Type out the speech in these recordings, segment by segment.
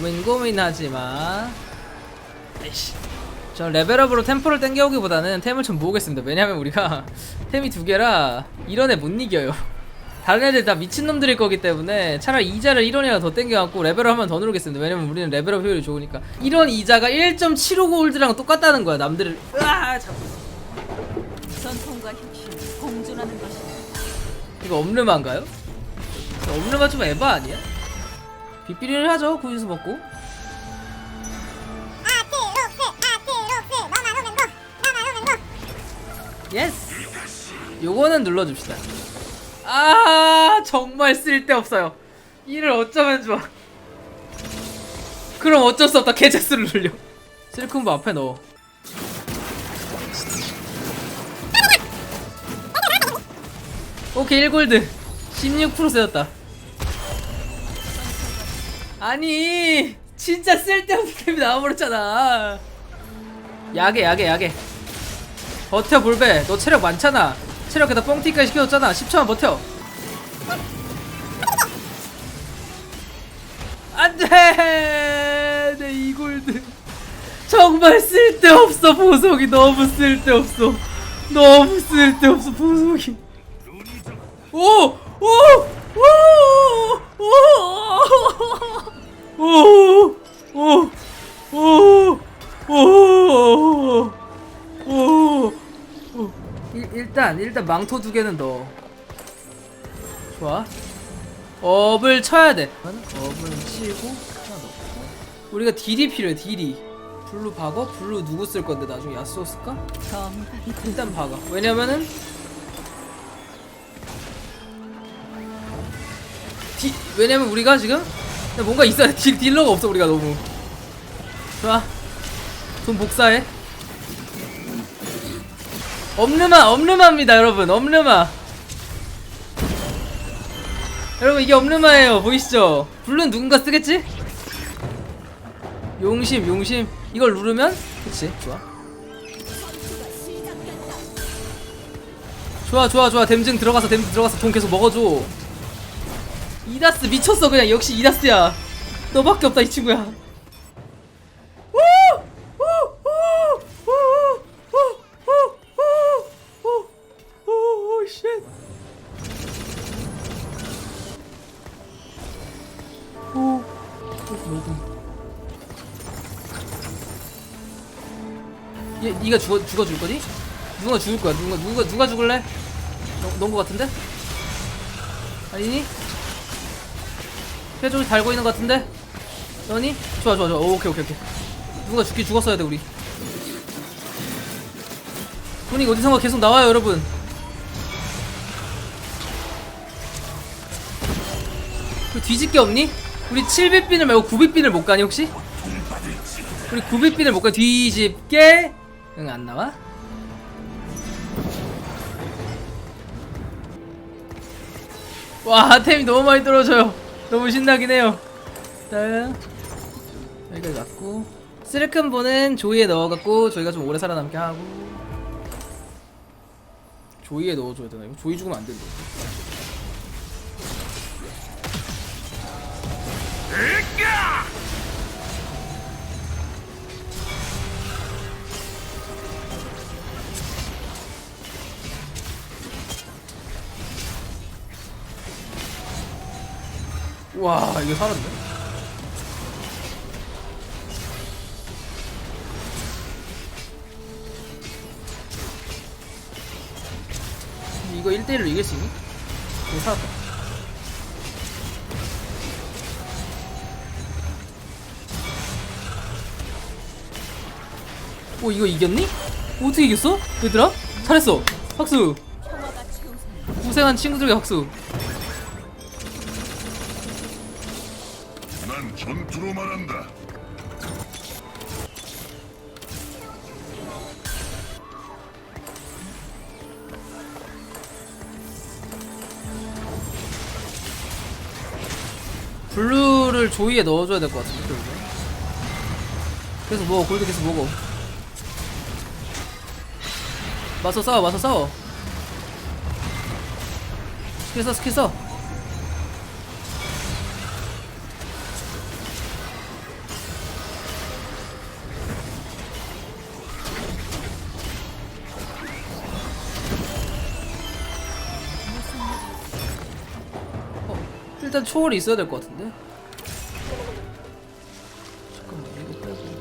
고민 고민하지마 에이씨 저 레벨업으로 템포를 땡겨오기보다는 템을 좀 모으겠습니다 왜냐면 우리가 템이 두 개라 이런 애 못 이겨요 다른 애들 다 미친놈들일 거기 때문에 차라리 이자를 1원이라도 더 땡겨갖고 레벨업 한번 더 누르겠습니다 왜냐면 우리는 레벨업 효율이 좋으니까 1원 이자가 1.75 골드랑 똑같다는 거야 남들을 으아 자꾸 전통과 혁신은 공존하는 것입니다. 이거 엄르마인가요? 엄르마 좀 에바 아니야? 빗비리를 하죠 구이수 먹고. 예스 요거는 눌러줍시다. 아 정말 쓸데없어요. 이를 어쩌면 좋아. 그럼 어쩔 수 없다 개체수를 늘려. 실크홈브 앞에 넣어. 오케이 1골드. 16% 세웠다 아니 진짜 쓸데없는 템이 나와버렸잖아. 야게 야게 야게. 버텨 볼베 너 체력 많잖아. 체력 게다 뻥튀기까지 시켜줬잖아. 10초만 버텨. 안돼! 내 이골드. 정말 쓸데없어 보석이. 너무 쓸데없어. 너무 쓸데없어 보석이. 오! 오! 오! 일단 일단 망토 두 개는 넣어. 좋아. 업을 쳐야 돼. 업을 치고 하나 넣고. 우리가 딜이 필요해. 딜이. 블루 박어? 블루 누구 쓸 건데 나중에 야스오 쓸까? 일단 박아. 왜냐면은 디, 왜냐면 우리가 지금 뭔가 있어야 돼. 딜, 딜러가 없어 우리가 너무. 좋아. 돈 복사해. 엄르마 엄르마입니다 여러분. 엄르마 여러분 이게 엄르마예요. 보이시죠? 블루는 누군가 쓰겠지? 용심 용심. 이걸 누르면 그치? 좋아. 좋아 좋아 좋아. 댐증 들어가서 댐증 들어가서 돈 계속 먹어줘 이다스 미쳤어 그냥. 역시 이다스야. 너밖에 없다 이 친구야. 얘, 네가 죽어 죽어 줄 거니? 누가 죽을 거야? 누가 누가 누가 죽을래? 너, 넌거 같은데? 아니니? 표적을 달고 있는 것 같은데? 너니? 좋아 좋아 좋아 오, 오케이 오케이 오케이 누가 죽기 죽었어야 돼 우리 돈이 어디선가 계속 나와요 여러분 그 뒤집게 없니? 우리 7빗빈을 말고 9빗빈을 못 가니 혹시? 우리 9빗빈을 못 가 뒤집게 응 안 나와? 와 템이 너무 많이 떨어져요 너무 신나긴 해요. 자 여기까지 맞고 쓰레큰보는 조이에 넣어갖고 저희가 좀 오래 살아남게 하고 조이에 넣어줘야 되나? 이거 조이 죽으면 안 된다 와 이거 살았네 이거 1대1로 이길 수 있니? 이거 살았다 오 이거 이겼니? 어떻게 이겼어? 얘들아? 잘했어 박수. 고생한 친구들에게 박수 전투로 말한다. 블루를 조이에 넣어줘야 될 것 같은데 그러면? 계속 먹어 골드 계속 먹어. 맞서 싸워 맞서 싸워. 스킬 써 스킬 써 일단 초월이 있어야 될 것 같은데. 잠깐만 이거 빼고.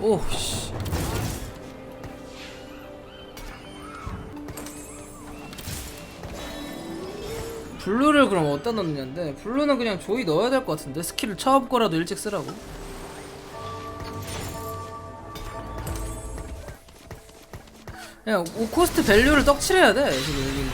오 씨. 블루를 그럼 어디다 넣느냐인데 블루는 그냥 조이 넣어야 될 것 같은데 스킬을 처음 거라도 일찍 쓰라고 그냥 오코스트 밸류를 떡칠해야 돼 지금 여기는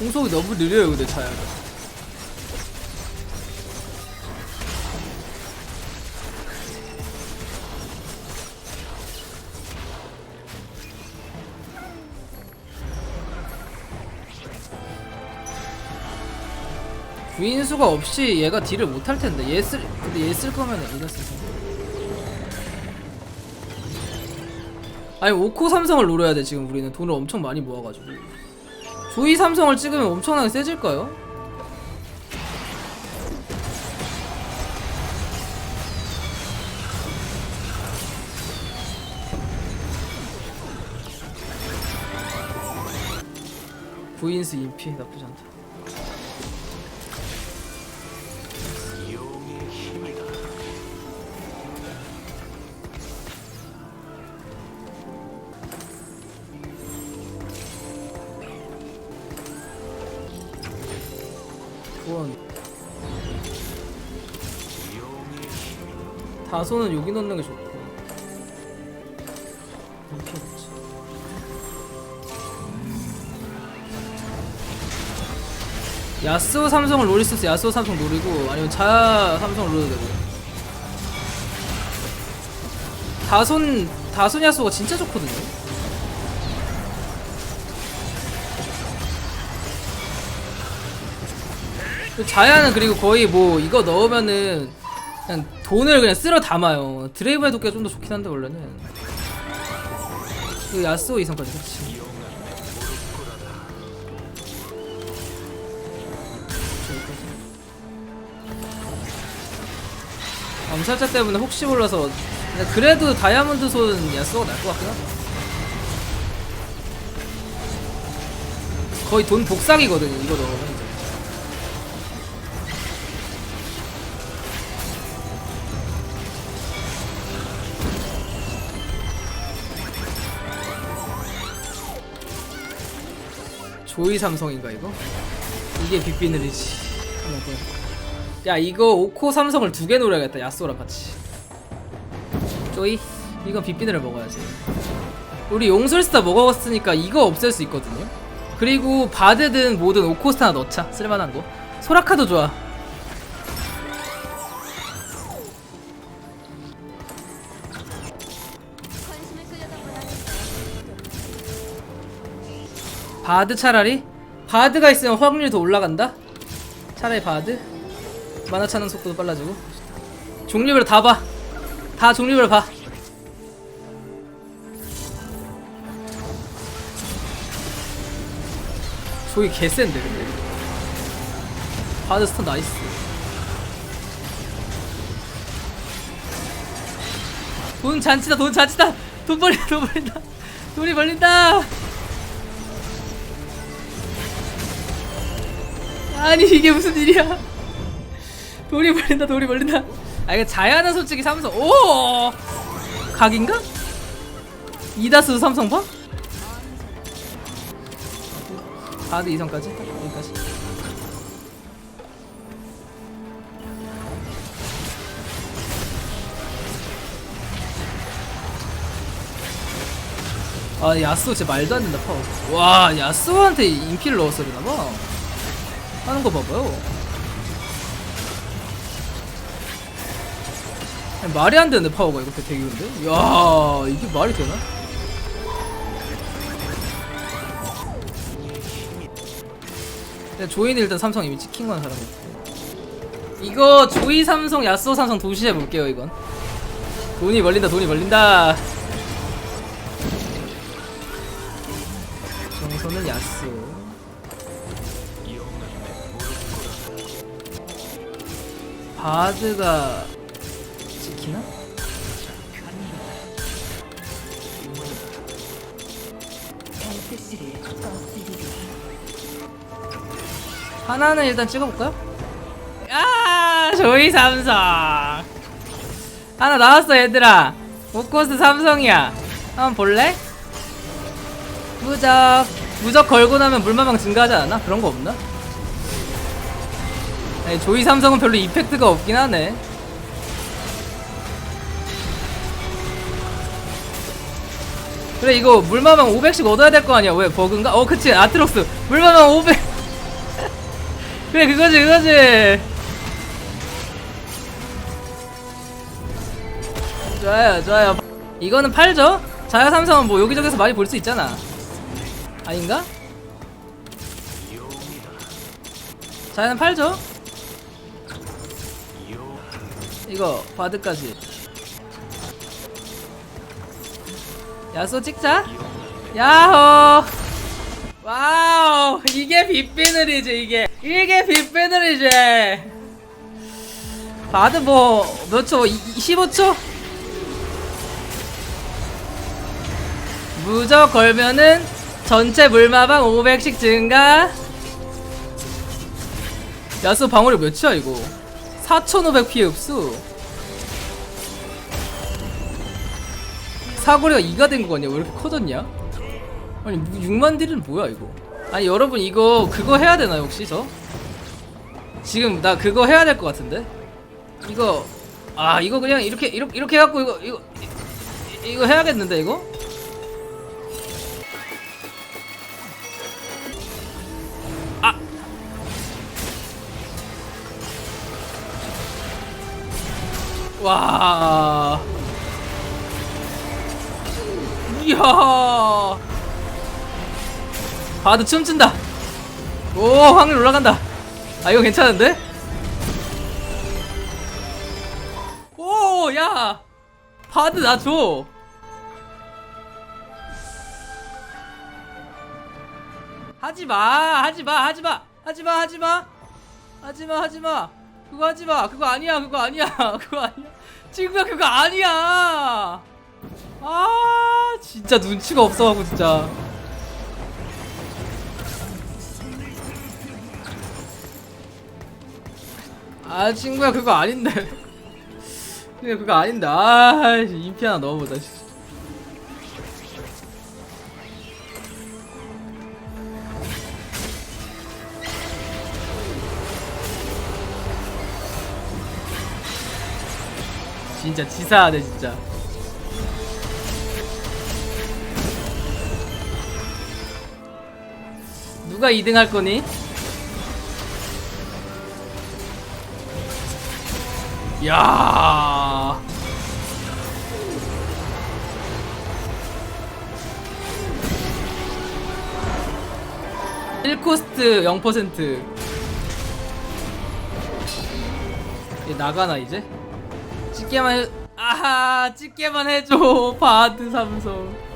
공속이 너무 느려요 근데 차야가 구인수가 없이 얘가 딜을 못할 텐데 얘 쓸, 근데 얘 쓸 거면 얘가 쓰서 아니 5코 삼성을 노려야 돼 지금 우리는 돈을 엄청 많이 모아가지고 조이 삼성을 찍으면 엄청나게 세질까요? 부인스 인피 나쁘지 않다. 구원. 다소는 여기 넣는 게 좋고. 이렇게 했지. 야스오 삼성을 노리스스 야스오 삼성 노리고 아니면 자 삼성을 노려도 되고. 다손 다손 야스오가 진짜 좋거든요. 자야는 그리고 거의 뭐 이거 넣으면은 그냥 돈을 그냥 쓸어 담아요. 드레이브의 도끼가 좀 더 좋긴 한데 원래는. 그 야스오 이성까지 그렇지. 암살자 때문에 혹시 몰라서 그래도 다이아몬드 손 야스오가 날 것 같긴 하다. 거의 돈 복사기거든요 이거 넣으면 조이 삼성인가 이거? 이게 빅비늘이지. 야 이거 오코 삼성을 두 개 노려야겠다 야스오랑 같이. 조이 이건 빅비늘을 먹어야지. 우리 용술스타 먹어봤으니까 이거 없앨 수 있거든요. 그리고 바드든 뭐든 오코스타 하나 넣자 쓸만한 거. 소라카도 좋아. 바드 차라리? 바드가 있으면 확률이 더 올라간다? 차라리 바드? 만화 차는 속도도 빨라지고 종류별 다 봐. 다 종류별 봐. 조이 개센데 근데 바드 스턴 나이스 돈 잔치다 돈 잔치다 돈 벌린다 돈 벌린다 돈이 벌린다 아니 이게 무슨 일이야? 돌이 벌린다 돌이 벌린다. 아 이거 자야는 솔직히 삼성 오! 각인가? 이다수 삼성 봐? 바드 이성까지? 여기까지. 아 야스오 진짜 말도 안 된다 파워. 와 야스오한테 인피를 넣었어 그나마 하는 거 봐봐요. 말이 안 되는데 파워가 이렇게 되기인데? 야 이게 말이 되나? 근데 조인이 일단 삼성 이미 찍힌 건 사람이고 이거 조이 삼성 야스오 삼성 동시에 볼게요 이건 돈이 벌린다 돈이 벌린다 정소는 야스오 바드가 지키나? 하나는 일단 찍어볼까요? 야 조이 삼성 하나 나왔어 얘들아 오코스 삼성이야 한번 볼래? 무적 무적 걸고 나면 물마방 증가하지 않아? 그런 거 없나? 아니, 조이 삼성은 별로 이펙트가 없긴 하네 그래 이거 물마방 500씩 얻어야 될 거 아니야 왜 버그인가? 어 그치 아트록스 물마방 500 그래 그거지 그거지 좋아요 좋아요 이거는 팔죠? 자야 삼성은 뭐 여기저기서 많이 볼 수 있잖아 아닌가? 자야는 팔죠? 이거 바드까지. 야쏘 찍자. 야호. 와우 이게 빗비늘이지 이게. 이게 빗비늘이지. 바드 뭐 몇 초? 15초? 무적 걸면은 전체 물마방 500씩 증가. 야수 방어력 몇이야 이거 4500 피해 흡수. 사거리가 2가 된 거 아니야 왜 이렇게 커졌냐? 아니 6만 딜은 뭐야 이거? 아니 여러분 이거 그거 해야 되나 혹시 저? 지금 나 그거 해야 될 것 같은데? 이거 아 이거 그냥 이렇게 이렇게 이렇게 해갖고 이거 이거 이- 이거 해야겠는데 이거? 와. 이야. 바드 춤춘다. 오, 확률 올라간다. 아, 이거 괜찮은데? 오, 야. 바드 나 줘. 하지 마. 하지 마. 하지 마. 하지 마. 하지 마. 하지 마. 하지 마. 그거 하지 마. 그거 아니야. 그거 아니야. 그거 아니야. 친구야, 그거 아니야. 아, 진짜 눈치가 없어가고 진짜. 아, 친구야, 그거 아닌데. 그거 아닌데. 아, 인피 하나 넣어보자. 진짜 치사하네 진짜 누가 2등 할 거니? 야 1코스트 0%. 얘 나가나 이제? 찍게만 해 아하 찍게만 해줘. 바드 삼성